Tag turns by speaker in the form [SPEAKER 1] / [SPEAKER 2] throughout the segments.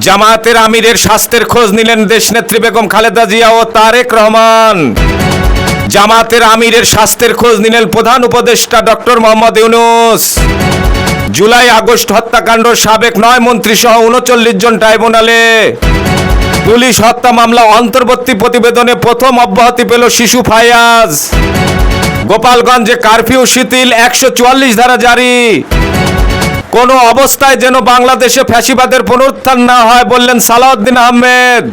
[SPEAKER 1] জামায়াতের আমিরের স্বাস্থ্যের খোঁজ নিলেন দেশনেত্রী বেগম খালেদা জিয়া ও তারেক রহমান। জামাতের আমিরের স্বাস্থ্যের খোঁজ নিলেন প্রধান উপদেষ্টা doctor Mohammad Yunus. July August হত্যাকাণ্ড সাবেক নয় মন্ত্রী সহ উনচল্লিশ জন ট্রাইব্যুনালে। পুলিশ হত্যা মামলা অন্তর্বর্তী প্রতিবেদনে প্রথম অব্যাহতি পেল শিশু ফায়াজ। গোপালগঞ্জে কারফিউ শিথিল, একশো চুয়াল্লিশ ধারা জারি। কোনো অবস্থায় যেন বাংলাদেশে ফ্যাসিবাদের পুনরুত্থান না হয় বললেন সালাউদ্দিন আহমেদ।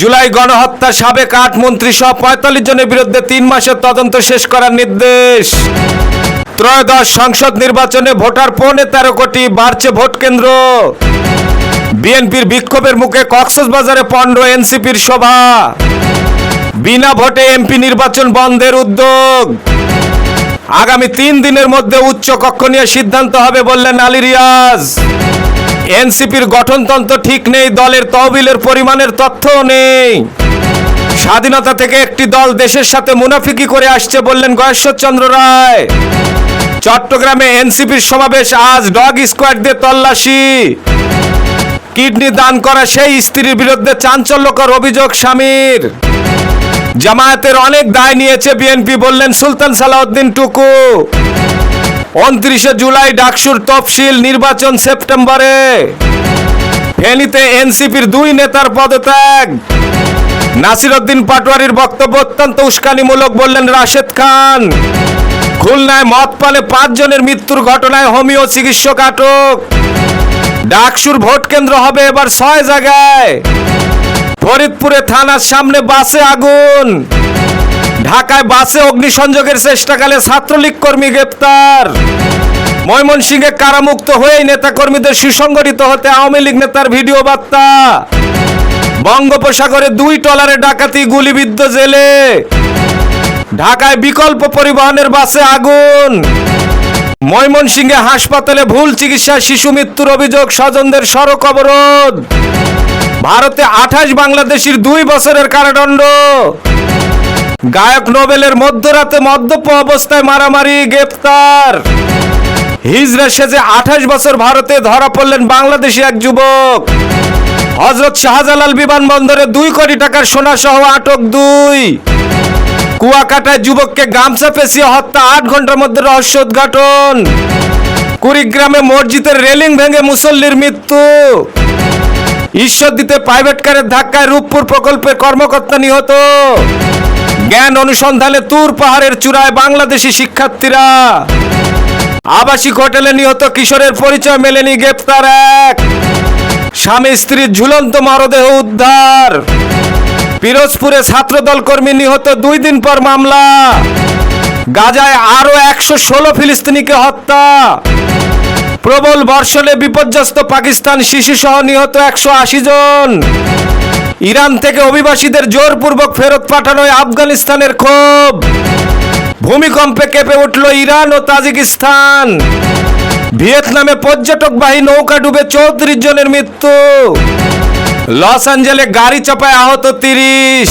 [SPEAKER 1] জুলাই গণহত্যা সাবেক আট মন্ত্রী সহ পঁয়তাল্লিশ জনের বিরুদ্ধে তিন মাসের তদন্ত শেষ করার নির্দেশ। ত্রয়োদশ সংসদ নির্বাচনে ভোটার পৌনে তেরো কোটি বাড়ছে ভোট কেন্দ্র। বিএনপির বিক্ষোভের মুখে কক্সবাজারে পণ্ড এনসিপির সভা। বিনা ভোটে এমপি নির্বাচন বন্ধের উদ্যোগ। আগামী তিন দিনের মধ্যে উচ্চ কক্ষ নিয়ে সিদ্ধান্ত হবে বললেন আলী রিয়াজ। এনসিপির গঠনতন্ত্র ঠিক নেই, দলের তহবিলের পরিমাণের তথ্যও নেই। স্বাধীনতা থেকে একটি দল দেশের সাথে মুনাফিকি করে আসছে বললেন গয়েশ্বরচন্দ্র রায়। চট্টগ্রামে এনসিপির সমাবেশ, আজ ডগ স্কোয়াড দিয়ে তল্লাশি। কিডনি দান করা সেই স্ত্রীর বিরুদ্ধে চাঞ্চল্যকর অভিযোগ স্বামীর। জামায়াতের অনেক দায় নিয়েছে বিএনপি বললেন সুলতান সালাউদ্দিন টুকু। উনত্রিশে জুলাই ডাকসুর তফসিল নির্বাচন সেপ্টেম্বরে। ফেনীতে এনসিপির দুই নেতার পদত্যাগ। নাসিরউদ্দিন পাটোয়ারির বক্তব্য অত্যন্ত উস্কানিমূলক, বললেন রাশেদ খান, খুলনায় মদ পানে পাঁচ জনের মৃত্যুর ঘটনায় হোমিও চিকিৎসক আটক। ডাকসুর ভোট কেন্দ্র হবে এবার ছয় জায়গায়। ফরিদপুরে থানার সামনে বাসে আগুন। ঢাকায় বাসে অগ্নিসংযোগের চেষ্টাকালে ছাত্রলীগ কর্মী গ্রেপ্তার। ময়মনসিংহে কারামুক্ত হয়েই নেতাকর্মীদের সুসংগঠিত হতে আওয়ামী লীগ নেতার ভিডিও বার্তা। বঙ্গোপসাগরে দুই টলারে ডাকাতি, গুলিবিদ্ধ জেলে। ঢাকায় বিকল্প পরিবহনের বাসে আগুন। ময়মনসিংহে হাসপাতালে ভুল চিকিৎসায় শিশু মৃত্যুর অভিযোগ, স্বজনদের সড়ক অবরোধ। ভারতে আঠাশ বাংলাদেশির দুই বছরের কারাদণ্ড। গায়ক নোবেলের মধ্যরাতে মদ্যপ অবস্থায় মারামারি, গ্রেপ্তার। হিজরা সেজে আঠাশ বছর ভারতে ধরা পড়লেন বাংলাদেশি এক যুবক। হজরত শাহজালাল বিমানবন্দরে দুই কোটি টাকার সোনা সহ আটক দুই। কুয়াকাটায় যুবককে গামছা পেঁচিয়ে হত্যা, আট ঘণ্টার মধ্যে রহস্য উদ্ঘাটন। কুড়িগ্রামে মসজিদের রেলিং ভেঙে মুসল্লির মৃত্যু। ঈশ্বর দিতে প্রাইভেট কারের ধাক্কায় রূপপুর প্রকল্পের কর্মকর্তা নিহত। জ্ঞান অনুসন্ধানে তুর পাহাড়ের চূড়ায় বাংলাদেশি শিক্ষার্থীরা। আবাসিক হোটেলে নিহত কিশোরের পরিচয় মেলেনি গ্রেপ্তার এক। স্বামী স্ত্রীর ঝুলন্ত মরদেহ উদ্ধার। পিরোজপুরে ছাত্রদল কর্মী নিহত দুই দিন পর মামলা। গাজায় আরও একশো ষোলো ফিলিস্তিনিকে হত্যা। প্রবল বর্ষণে বিপর্যস্ত পাকিস্তান শিশু সহ নিহত একশো আশি জন। ইরান থেকে অভিবাসীদের জোরপূর্বক ফেরত পাঠানোয় আফগানিস্তানের ক্ষোভ। ভূমিকম্পে কেঁপে উঠল ইরান ও তাজিকিস্তান। ভিয়েতনামে পর্যটকবাহী নৌকা ডুবে চৌত্রিশ জনের মৃত্যু। লস অ্যাঞ্জেলে গাড়ি চাপায় আহত তিরিশ।